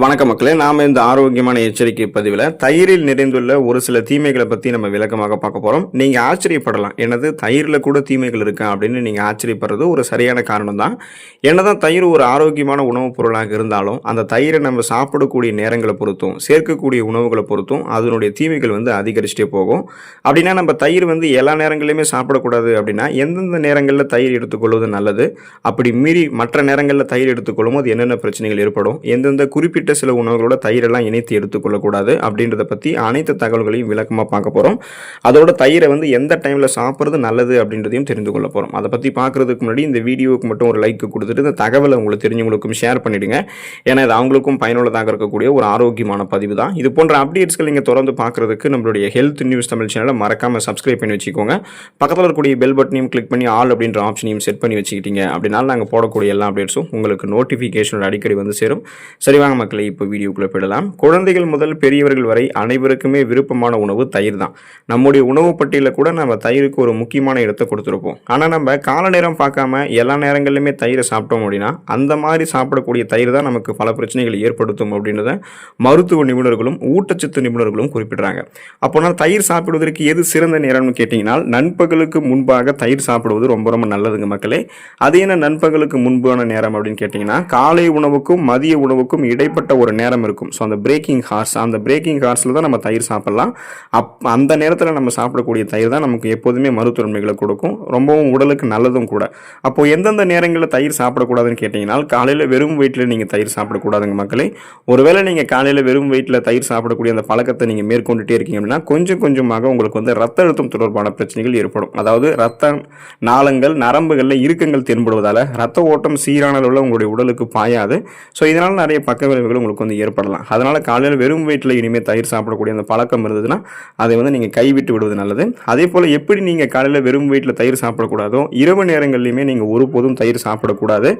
வணக்க மக்களே. நாம இந்த ஆரோக்கியமான எச்சரிக்கை பதிவில் தயிரில் நிறைந்துள்ள ஒரு சில தீமைகளை பற்றி நம்ம விளக்கமாக பார்க்க போகிறோம் நீங்கள் ஆச்சரியப்படலாம். எனது தயிரில் கூட தீமைகள் இருக்கா அப்படின்னு நீங்கள் ஆச்சரியப்படுறது ஒரு சரியான காரணம் தான் என்னதான் தயிர் ஒரு ஆரோக்கியமான உணவுப் பொருளாக இருந்தாலும் அந்த தயிரை நம்ம சாப்பிடக்கூடிய நேரங்களை பொறுத்தும் சேர்க்கக்கூடிய உணவுகளை பொறுத்தும் அதனுடைய தீமைகள் வந்து அதிகரிச்சுட்டே போகும். அப்படின்னா நம்ம தயிர் வந்து எல்லா நேரங்களிலுமே சாப்பிடக்கூடாது அப்படின்னா எந்தெந்த நேரங்களில் தயிர் எடுத்துக்கொள்வது நல்லது? அப்படி மீறி மற்ற நேரங்களில் தயிர் எடுத்துக்கொள்ளும் போது என்னென்ன பிரச்சனைகள் ஏற்படும்? எந்தெந்த குறிப்பிட்ட சில உணவுகளோட தயிரெல்லாம் இணைத்து எடுத்துக்கொள்ளக்கூடாது அப்படின்றத பற்றி அனைத்து தகவல்களையும் விளக்கமாக பார்க்க போகிறோம் அதோட தயிரை வந்து எந்த டைமில் சாப்பிட்றது நல்லது அப்படின்றதையும் தெரிந்து கொள்ள போகிறோம் அதை பற்றி பார்க்குறதுக்கு முன்னாடி இந்த வீடியோவுக்கு மட்டும் ஒரு லைக் கொடுத்துட்டு இந்த தகவலை உங்களுக்கு தெரிஞ்சவங்களுக்கும் ஷேர் பண்ணிவிடுங்க ஏன்னா இது அவங்களுக்கும் பயனுள்ளதாக இருக்கக்கூடிய ஒரு ஆரோக்கியமான பதிவு தான். இது போன்ற அப்டேட்ஸ்கள் நீங்கள் தொடர்ந்து பார்க்குறதுக்கு நம்மளுடைய ஹெல்த் நியூஸ் தமிழ் சேனலை மறக்காமல் சப்ஸ்கிரைப் பண்ணி வச்சுக்கோங்க. பக்கத்தில் இருக்கக்கூடிய பெல் பட்டனையும் கிளிக் பண்ணி ஆல் அப்படின்ற ஆப்ஷனையும் செட் பண்ணி வச்சுக்கிட்டீங்க அப்படினால நாங்கள் போடக்கூடிய எல்லா அப்டேட்ஸும் உங்களுக்கு நோட்டிஃபிகேஷனோட அடிக்கடி வந்து சேரும். சரி வாங்க இப்போ வீடியோக்குள்ளே போயிடலாம். குழந்தைகள் முதல் பெரியவர்கள் வரை அனைவருக்குமே விருப்பமான உணவு தயிர் தான். நம்முடைய உணவு பட்டியலில் கூட நம்ம தயிருக்கு ஒரு முக்கியமான இடத்தை கொடுத்துருப்போம். ஆனால் நம்ம கால நேரம் பார்க்காம எல்லா நேரங்களிலுமே தயிரை சாப்பிட்டோம் அப்படின்னா அந்த மாதிரி சாப்பிடக்கூடிய தயிர் தான் நமக்கு பல பிரச்சனைகளை ஏற்படுத்தும் அப்படின்றத மருத்துவ நிபுணர்களும் ஊட்டச்சத்து நிபுணர்களும் குறிப்பிடுறாங்க. அப்போனா தயிர் சாப்பிடுவதற்கு எது சிறந்த நேரம்னு கேட்டிங்கன்னா நண்பகலுக்கு முன்பாக தயிர் சாப்பிடுவது ரொம்ப ரொம்ப நல்லதுங்க மக்களே. அது என்ன நண்பகலுக்கு முன்பான நேரம் அப்படின்னு கேட்டிங்கன்னா காலை உணவுக்கும் மதிய உணவுக்கும் இடைப்பட்ட ஒரு நேரம் இருக்கும். ஸோ அந்த பிரேக்கிங் ஹார்ஸ் அந்த பிரேக்கிங் ஹார்ஸில் தான் நம்ம தயிர் சாப்பிடலாம். அப் அந்த நேரத்தில் நம்ம சாப்பிடக்கூடிய தயிர் தான் நமக்கு எப்போதுமே மருத்துவன்மைகளை கொடுக்கும். ரொம்பவும் உடலுக்கு நல்லதும் கூட. அப்போது எந்தெந்த நேரங்களில் தயிர் சாப்பிடக்கூடாதுன்னு கேட்டிங்கன்னா காலையில் வெறும் வயிற்றில் நீங்கள் தயிர் சாப்பிடக்கூடாதுங்க மக்களே. ஒருவேளை நீங்கள் காலையில் வெறும் வயிற்றில் தயிர் சாப்பிடக்கூடிய அந்த பழக்கத்தை நீங்கள் மேற்கொண்டுட்டே இருக்கீங்க அப்படின்னா கொஞ்சம் கொஞ்சமாக உங்களுக்கு வந்து ரத்த அழுத்தம் தொடர்பான பிரச்சனைகள் ஏற்படும். அதாவது ரத்த நாளங்கள் நரம்புகளில் இறுக்கங்கள் தென்படுவதால் ரத்த ஓட்டம் சீரான அளவில் உங்களுடைய உடலுக்கு பாயாது. ஸோ இதனால் நிறைய பக்க விளைவுகள் உங்களுக்கு வந்து ஏற்படலாம். அதனால் காலையில் வெறும் வயிற்றில் இனிமேல் தயிர் சாப்பிடக்கூடிய அந்த பழக்கம் இருந்ததுன்னா அதை வந்து நீங்கள் கைவிட்டு விடுவது நல்லது. அதே போல் எப்படி நீங்கள் காலையில் வெறும் வயிற்றில் தயிர் சாப்பிடக்கூடாதோ இரவு நேரங்கள்லையுமே நீங்கள் ஒருபோதும் தயிர் சாப்பிடக்கூடாது.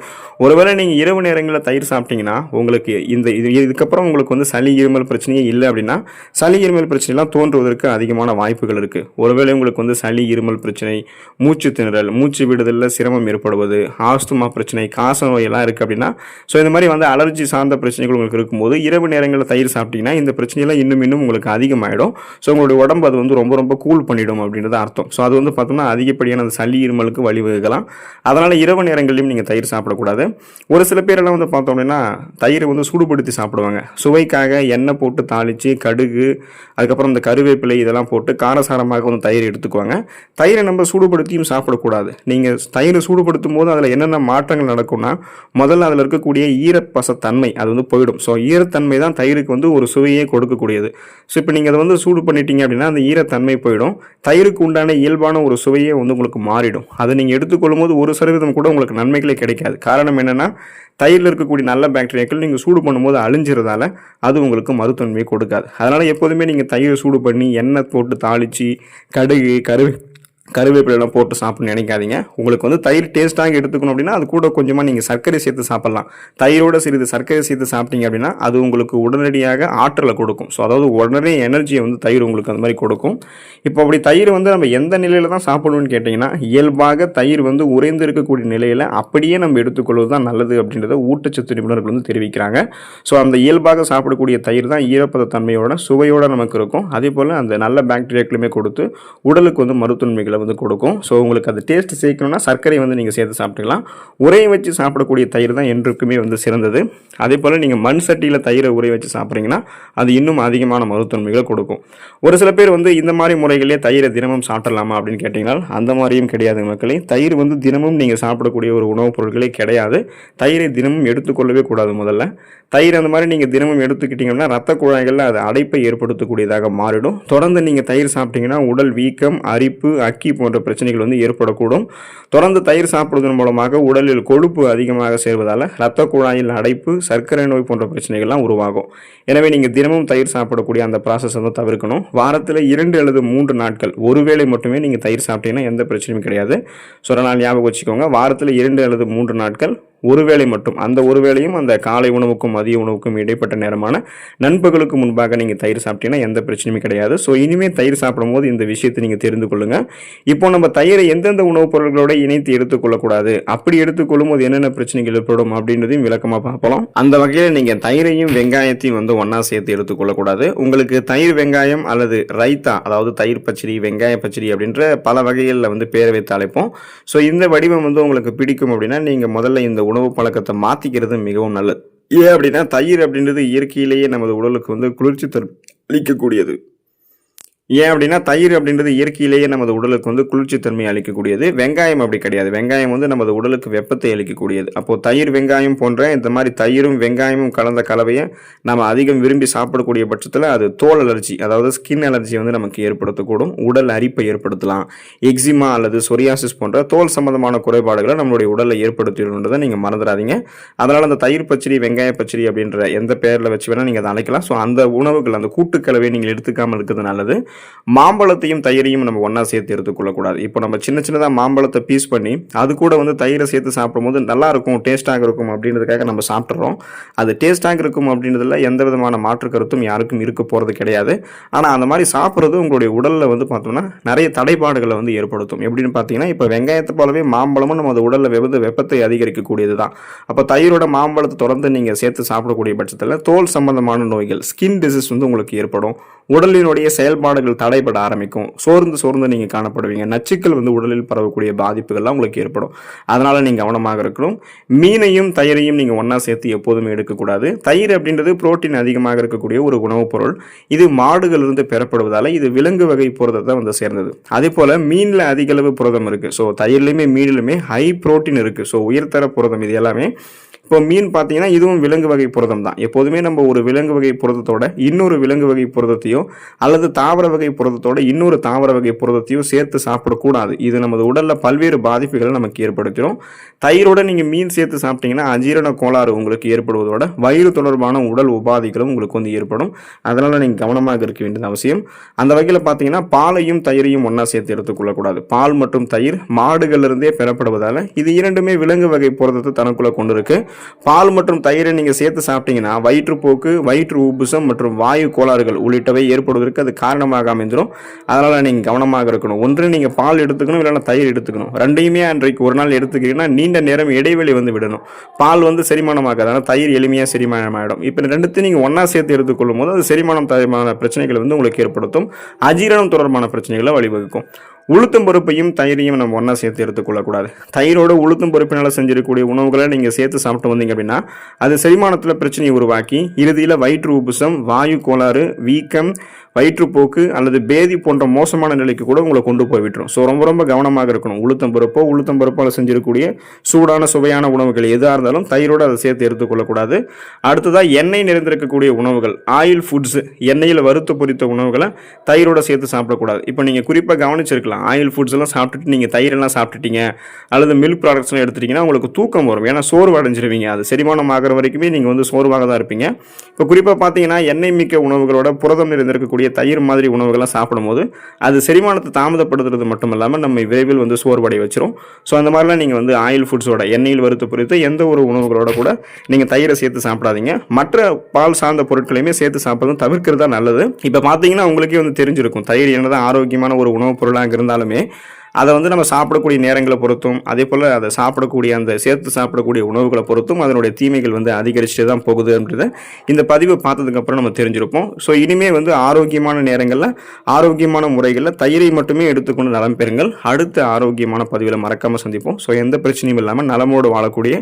ஒருவேளை நீங்கள் இரவு நேரங்களில் தயிர் சாப்பிட்டீங்கன்னா உங்களுக்கு இந்த இது இதுக்கப்புறம் உங்களுக்கு வந்து சளி இருமல் பிரச்சனையே இல்லை அப்படின்னா சளி இருமல் பிரச்சனைலாம் தோன்றுவதற்கு அதிகமான வாய்ப்புகள் இருக்குது ஒருவேளை உங்களுக்கு வந்து சளி இருமல் பிரச்சனை மூச்சு திணறல் மூச்சு விடுதலில் சிரமம் ஏற்படுவது ஆஸ்துமா பிரச்சனை காச நோயெல்லாம் இருக்குது அப்படின்னா ஸோ இந்த மாதிரி வந்து அலர்ஜி சார்ந்த பிரச்சனைகள் உங்களுக்கு இருக்கும்போது இரவு நேரங்களில் தயிர் சாப்பிட்டீங்கன்னா இந்த பிரச்சனையெல்லாம் இன்னும் இன்னும் உங்களுக்கு அதிகமாகிடும் ஸோ உங்களுடைய உடம்பு அது வந்து ரொம்ப ரொம்ப கூல் பண்ணிடும் அப்படின்றது அர்த்தம். ஸோ அது வந்து பார்த்தோம்னா அதிகப்படியான அந்த சளி இருமலுக்கு வழிவகுக்கலாம் அதனால் இரவு நேரங்களிலும் நீங்கள் தயிர் சாப்பிடக்கூடாது. ஒரு சில பேரெல்லாம் வந்து பார்த்தோம் அப்படின்னா தயிரை வந்து சூடுபடுத்தி சாப்பிடுவாங்க. சுவைக்காக எண்ணெய் போட்டு தாளித்து கடுகு அதுக்கப்புறம் இந்த கருவேப்பிலை இதெல்லாம் போட்டு காரசாரமாக வந்து தயிர் எடுத்துக்குவாங்க. தயிரை நம்ம சூடுபடுத்தியும் சாப்பிடக்கூடாது. நீங்கள் தயிரை சூடுபடுத்தும் போது அதில் என்னென்ன மாற்றங்கள் நடக்கும்னா முதல்ல அதில் இருக்கக்கூடிய ஈரப்பசத்தன்மை அது வந்து போயிடும். ஸோ ஈரத்தன்மை தான் தயிருக்கு வந்து ஒரு சுவையே கொடுக்கக்கூடியது. ஸோ இப்போ நீங்கள் அதை வந்து சூடு பண்ணிட்டீங்க அப்படின்னா அந்த ஈரத்தன்மை போயிடும். தயிருக்கு உண்டான இயல்பான ஒரு சுவையே வந்து உங்களுக்கு மாறிடும். அதை நீங்கள் எடுத்துக்கொள்ளும் போது ஒரு சதவீதம் கூட உங்களுக்கு நன்மைகளே கிடைக்காது. காரணம் என்னென்னா தயிரில் இருக்கக்கூடிய நல்ல பாக்டீரியாக்கள் நீங்கள் சூடு பண்ணும்போது அழிஞ்சிறதால அது உங்களுக்கு மருத்துவன்மையை கொடுக்காது. அதனால் எப்போதுமே நீங்கள் தயிரை சூடு பண்ணி எண்ணெய் போட்டு தாளித்து கடுகு கருவே கருவேப்பிலாம் போட்டு சாப்பிட்ணும்னு நினைக்காதீங்க. உங்களுக்கு வந்து தயிர் டேஸ்ட்டாக எடுத்துக்கணும் அப்படின்னா அது கூட கொஞ்சமாக நீங்கள் சர்க்கரை சேர்த்து சாப்பிட்லாம். தயிரோட சிறிது சர்க்கரை சேர்த்து சாப்பிட்டீங்க அப்படின்னா அது உங்களுக்கு உடனடியாக ஆற்றலை கொடுக்கும். ஸோ அதாவது உடனே எனர்ஜியை வந்து தயிர் உங்களுக்கு அந்த மாதிரி கொடுக்கும். இப்போ அப்படி தயிர் வந்து நம்ம எந்த நிலையில் தான் சாப்பிடணும்னு கேட்டிங்கன்னா இயல்பாக தயிர் வந்து உறைந்து இருக்கக்கூடிய நிலையில் அப்படியே நம்ம எடுத்துக்கொள்வது தான் நல்லது அப்படின்றத ஊட்டச்சத்து நிபுணர்கள் வந்து தெரிவிக்கிறாங்க. ஸோ அந்த இயல்பாக சாப்பிடக்கூடிய தயிர் தான் ஈரப்பத தன்மையோட சுவையோடு நமக்கு இருக்கும். அதே போல் அந்த நல்ல பாக்டீரியாக்களுமே கொடுத்து உடலுக்கு வந்து மருத்துவன்மைகளை வந்து கொடுக்கும். ஸோ உங்களுக்கு அது டேஸ்ட் சேர்க்கணும்னா சர்க்கரை வந்து நீங்கள் சேர்த்து சாப்பிட்டுக்கலாம். உரையை வச்சு சாப்பிடக்கூடிய தயிர் தான் என்றுக்குமே வந்து சிறந்தது. அதே போல் நீங்கள் மண் சட்டியில் தயிரை உரைய வச்சு சாப்பிட்றீங்கன்னா அது இன்னும் அதிகமான மருத்துவன்மைகளை கொடுக்கும். ஒரு சில பேர் வந்து இந்த மாதிரி முறைகளே தயிரை தினமும் சாப்பிடலாமா அப்படின்னு கேட்டிங்கன்னா அந்த மாதிரியும் கிடையாது மக்களே. தயிர் வந்து தினமும் நீங்கள் சாப்பிடக்கூடிய ஒரு உணவுப் பொருட்களே கிடையாது. தயிரை தினமும் எடுத்துக்கொள்ளவே கூடாது முதல்ல. தயிர் அந்த மாதிரி நீங்கள் தினமும் எடுத்துக்கிட்டிங்கன்னா ரத்த குழாய்களில் அது அடைப்பை ஏற்படுத்தக்கூடியதாக மாறிடும். தொடர்ந்து நீங்கள் தயிர் சாப்பிட்டீங்கன்னா உடல் வீக்கம் அரிப்பு அக்கி போன்ற பிரச்சனைகள் வந்து ஏற்படக்கூடும். தொடர்ந்து தயிர் சாப்பிடுவதன் மூலமாக உடலில் கொழுப்பு அதிகமாக சேர்வதால் இரத்த குழாயில் அடைப்பு சர்க்கரை நோய் போன்ற பிரச்சனைகள்லாம் உருவாகும். எனவே நீங்கள் தினமும் தயிர் சாப்பிடக்கூடிய அந்த ப்ராசஸ் வந்து தவிர்க்கணும். வாரத்தில் இரண்டு அல்லது மூன்று நாட்கள் ஒருவேளை மட்டுமே நீங்கள் தயிர் சாப்பிட்டீங்கன்னா எந்த பிரச்சனையும் கிடையாது. ஸோ நாள் ஞாபகம் வச்சுக்கோங்க வாரத்தில் இரண்டு அல்லது மூன்று நாட்கள் ஒரு வேளை மட்டும் அந்த ஒரு வேளையும் அந்த காலை உணவுக்கும் மதிய உணவுக்கும் இடைப்பட்ட நேரமான நண்பர்களுக்கு முன்பாக நீங்கள் தயிர் சாப்பிட்டீங்கன்னா எந்த பிரச்சனையும் கிடையாது. ஸோ இனிமேல் தயிர் சாப்பிடும்போது இந்த விஷயத்தை நீங்கள் தெரிந்து கொள்ளுங்கள் இப்போ நம்ம தயிரை எந்தெந்த உணவுப் பொருட்களோட இணைத்து எடுத்துக்கொள்ளக்கூடாது? அப்படி எடுத்துக்கொள்ளும் போது என்னென்ன பிரச்சனைகள் ஏற்படும் அப்படின்றதையும் விளக்கமாக பார்ப்போம். அந்த வகையில் நீங்கள் தயிரையும் வெங்காயத்தையும் வந்து ஒன்றா சேர்த்து எடுத்துக்கொள்ளக்கூடாது. உங்களுக்கு தயிர் வெங்காயம் அல்லது ரைத்தா அதாவது தயிர் பச்சடி வெங்காய பச்சடி அப்படின்ற பல வகைகளில் வந்து பேரவை தலைப்போம் ஸோ இந்த வடிவம் வந்து உங்களுக்கு பிடிக்கும் அப்படின்னா நீங்கள் முதல்ல இந்த உணவு பழக்கத்தை மாற்றிக்கிறது மிகவும் நல்லது. ஏன் அப்படின்னா தயிர் அப்படின்றது இயற்கையிலேயே நமது உடலுக்கு வந்து குளிர்ச்சி தரு அளிக்கக்கூடியது. ஏன் அப்படின்னா தயிர் அப்படின்றது இயற்கையிலேயே நமது உடலுக்கு வந்து குளிர்ச்சி தன்மை அளிக்கக்கூடியது. வெங்காயம் அப்படி கிடையாது. வெங்காயம் வந்து நமது உடலுக்கு வெப்பத்தை அளிக்கக்கூடியது. அப்போது தயிர் வெங்காயம் போன்ற இந்த மாதிரி தயிரும் வெங்காயமும் கலந்த கலவையை நம்ம அதிகம் விரும்பி சாப்பிடக்கூடிய பட்சத்தில் அது தோல் அலர்ஜி அதாவது ஸ்கின் அலர்ஜி வந்து நமக்கு ஏற்படுத்தக்கூடும். உடல் அரிப்பை ஏற்படுத்தலாம். எக்ஸிமா அல்லது சொரியாசிஸ் போன்ற தோல் சம்பந்தமான குறைபாடுகளை நம்மளுடைய உடலில் ஏற்படுத்திடுன்றதை நீங்கள் மறந்துடாதீங்க. அதனால் அந்த தயிர் பச்சடி வெங்காய பச்சடி அப்படின்ற எந்த பேரில் வச்சு வேணால் நீங்கள் அதை அழைக்கலாம் ஸோ அந்த உணவுகள் அந்த கூட்டுக்கலவை நீங்கள் எடுத்துக்காமல் இருக்கிறது நல்லது. மாம்பழத்தையும் தயிரையும் நம்ம ஒன்றா சேர்த்து எடுத்துக்கொள்ளக்கூடாது இப்போ நம்ம சின்ன சின்னதாக மாம்பழத்தை பீஸ் பண்ணி அது கூட வந்து தயிரை சேர்த்து சாப்பிடும்போது நல்லாயிருக்கும் டேஸ்ட்டாக இருக்கும் அப்படின்றதுக்காக நம்ம சாப்பிட்றோம் அது டேஸ்ட்டாக இருக்கும் அப்படின்றதுல எந்த விதமான மாற்று கருத்தும் யாருக்கும் இருக்க போகிறது கிடையாது. ஆனால் அந்த மாதிரி சாப்பிட்றது உங்களுடைய உடலில் வந்து பார்த்தோம்னா நிறைய தடைபாடுகளை வந்து ஏற்படுத்தும். எப்படின்னு பார்த்தீங்கன்னா இப்போ வெங்காயத்தை போலவே மாம்பழமும் நம்ம உடலில் வெவ்வது வெப்பத்தை அதிகரிக்கக்கூடியது தான். அப்போ தயிரோட மாம்பழத்தை தொடர்ந்து நீங்கள் சேர்த்து சாப்பிடக்கூடிய பட்சத்தில் தோல் சம்பந்தமான நோய்கள் ஸ்கின் டிசீஸ் வந்து உங்களுக்கு ஏற்படும். உடலினுடைய செயல்பாடுகள் தடைபட ஆரம்பிக்கும். சோர்ந்து சோர்ந்து நீங்கள் காணப்படுவீங்க. நச்சுக்கள் வந்து உடலில் பரவக்கூடிய பாதிப்புகள்லாம் உங்களுக்கு ஏற்படும். அதனால் நீங்கள் கவனமாக இருக்கணும். மீனையும் தயிரையும் நீங்கள் ஒன்றா சேர்த்து எப்போதுமே எடுக்கக்கூடாது. தயிர் அப்படின்றது புரோட்டீன் அதிகமாக இருக்கக்கூடிய ஒரு உணவுப் பொருள். இது மாடுகளிலிருந்து பெறப்படுவதால் இது விலங்கு வகை புரதத்தை வந்து சேர்ந்தது. அதே போல் மீனில் அதிகளவு புரதம் இருக்குது ஸோ தயிர்லையுமே மீனிலுமே ஹை புரோட்டீன் இருக்குது ஸோ உயர்தர புரதம் இது எல்லாமே இப்போ மீன் பார்த்தீங்கன்னா இதுவும் விலங்கு வகை புரதம் தான். எப்போதுமே நம்ம ஒரு விலங்கு வகை புரதத்தோட இன்னொரு விலங்கு வகை புரதத்தையோ அல்லது தாவர வகை புரதத்தோட இன்னொரு தாவர வகை புரதத்தையோ சேர்த்து சாப்பிடக்கூடாது. இது நமது உடலில் பல்வேறு பாதிப்புகளை நமக்கு ஏற்படுத்திடும். தயிரோட நீங்கள் மீன் சேர்த்து சாப்பிட்டீங்கன்னா அஜீரண கோளாறு உங்களுக்கு ஏற்படுவதோட வயிறு தொடர்பான உடல் உபாதைகளும் உங்களுக்கு வந்து ஏற்படும். அதனால் நீங்கள் கவனமாக இருக்க வேண்டியது அவசியம். அந்த வகையில் பார்த்தீங்கன்னா பாலையும் தயிரையும் ஒன்றா சேர்த்து எடுத்துக்கொள்ளக்கூடாது. பால் மற்றும் தயிர் மாடுகளிலிருந்தே பெறப்படுவதால் இது இரண்டுமே விலங்கு வகை புரதத்தை தனக்குள்ளே கொண்டு இருக்கு. பால் மற்றும் தயிரை நீங்கள் சேர்த்து சாப்பிட்டீங்கன்னா வயிற்றுப்போக்கு வயிற்று உபுசம் மற்றும் வாயு கோளாறுகள் உள்ளிட்டவை ஏற்படுவதற்கு அது காரணமாக அமைந்துடும் அதனால் நீங்கள் கவனமாக இருக்கணும். ஒன்று நீங்கள் பால் எடுத்துக்கணும் இல்லைன்னா தயிர் எடுத்துக்கணும். ரெண்டையுமே அன்றைக்கு ஒரு நாள் எடுத்துக்கிட்டீங்கன்னா நீண்ட நேரம் இடைவெளி வந்து விடணும். பால் வந்து செரிமானமாகாது. ஆனால் தயிர் எளிமையாக செரிமானமாகிடும் இப்போ ரெண்டுத்தையும் நீங்கள் ஒன்றா சேர்த்து எடுத்துக்கொள்ளும் போது அது செரிமானம் தரமான பிரச்சனைகள் வந்து உங்களுக்கு ஏற்படுத்தும். அஜீரணம் தொடர்பான பிரச்சனைகளை வழிவகுக்கும். உளுத்தம் பருப்பையும் தயிரையும் நம்ம ஒன்றா சேர்த்து எடுத்துக்கொள்ளக்கூடாது தயிரோட உளுத்தம் பருப்பினால் செஞ்சிருக்கக்கூடிய உணவுகளை நீங்கள் சேர்த்து சாப்பிட்டு வந்தீங்க அப்படின்னா அது செரிமானத்தில் பிரச்சனையை உருவாக்கி இறுதியில் வயிற்று உப்புசம் வாயு கோளாறு வீக்கம் வயிற்றுப்போக்கு அல்லது பேதி போன்ற மோசமான நிலைக்கு கூட உங்களை கொண்டு போய் விட்டுரும். ஸோ ரொம்ப ரொம்ப கவனமாக இருக்கணும். உளுத்தம் பருப்போ உளுத்தம் பருப்பால் செஞ்சிருக்கக்கூடிய சூடான சுவையான உணவுகள் எதாக இருந்தாலும் தயிரோடு அதை சேர்த்து எடுத்துக்கொள்ளக்கூடாது அடுத்ததாக எண்ணெய் நிறைந்திருக்கக்கூடிய உணவுகள். ஆயில் ஃபுட்ஸ் எண்ணெயில் வறுத்து பொரித்த உணவுகளை தயிரோடு சேர்த்து சாப்பிடக்கூடாது. இப்போ நீங்கள் குறிப்பாக கவனிச்சிருக்கலாம். ஆயில் ஃபுட்ஸ் எல்லாம் சாப்பிட்டுட்டு நீங்கள் தயிரெல்லாம் சாப்பிட்டுட்டீங்க. அல்லது மில்க் ப்ராடக்ட்ஸ்லாம் எடுத்துட்டீங்கன்னா உங்களுக்கு தூக்கம் வரும். ஏன்னா சோர்வு அடைஞ்சிருவீங்க அது செரிமானம் ஆகிற வரைக்குமே நீங்கள் வந்து சோர்வாக தான் இருப்பீங்க. இப்போ குறிப்பாக பார்த்தீங்கன்னா எண்ணெய் மிக்க உணவுகளோட புரதம் நிறைந்திருக்கக்கூடிய தயிர் மாதிரி உணவுகள்லாம் சாப்பிடும்போது அது செரிமானத்தை தாமதப்படுத்துறது மட்டும் இல்லாமல் நம்ம விரைவில் வந்து சோர்வடை வச்சிரும். ஸோ அந்த மாதிரிலாம் நீங்கள் வந்து ஆயில் ஃபுட்ஸோட எண்ணெயில் வறுத்து பொறுத்து எந்த ஒரு உணவுகளோட கூட நீங்கள் தயிரை சேர்த்து சாப்பிடாதீங்க. மற்ற பால் சார்ந்த பொருட்களையுமே சேர்த்து சாப்பிட்றதும் தவிர்க்கிறது தான் நல்லது. இப்போ பார்த்தீங்கன்னா உங்களுக்கே வந்து தெரிஞ்சிருக்கும். தயிர் என்னதான் ஆரோக்கியமான ஒரு உணவுப் பொருளாக இருந்தாலுமே அதை வந்து நம்ம சாப்பிடக்கூடிய நேரங்களை பொறுத்தும் அதே போல் அதை சாப்பிடக்கூடிய அந்த சேர்த்து சாப்பிடக்கூடிய உணவுகளை பொறுத்தும் அதனுடைய தீமைகள் வந்து அதிகரிச்சுட்டு தான் போகுது அப்படின்றத இந்த பதிவு பார்த்ததுக்கப்புறம் நம்ம தெரிஞ்சிருப்போம். ஸோ இனிமேல் வந்து ஆரோக்கியமான நேரங்களில் ஆரோக்கியமான முறைகளில் தயிரை மட்டுமே எடுத்துக்கொண்டு நலம் பெறுங்கள். அடுத்த ஆரோக்கியமான பதிவில் மறக்காமல் சந்திப்போம். ஸோ எந்த பிரச்சனையும் இல்லாமல் நலமோடு வாழக்கூடிய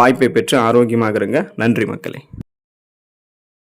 வாய்ப்பை பெற்று ஆரோக்கியமாக இருங்க. நன்றி மக்களே.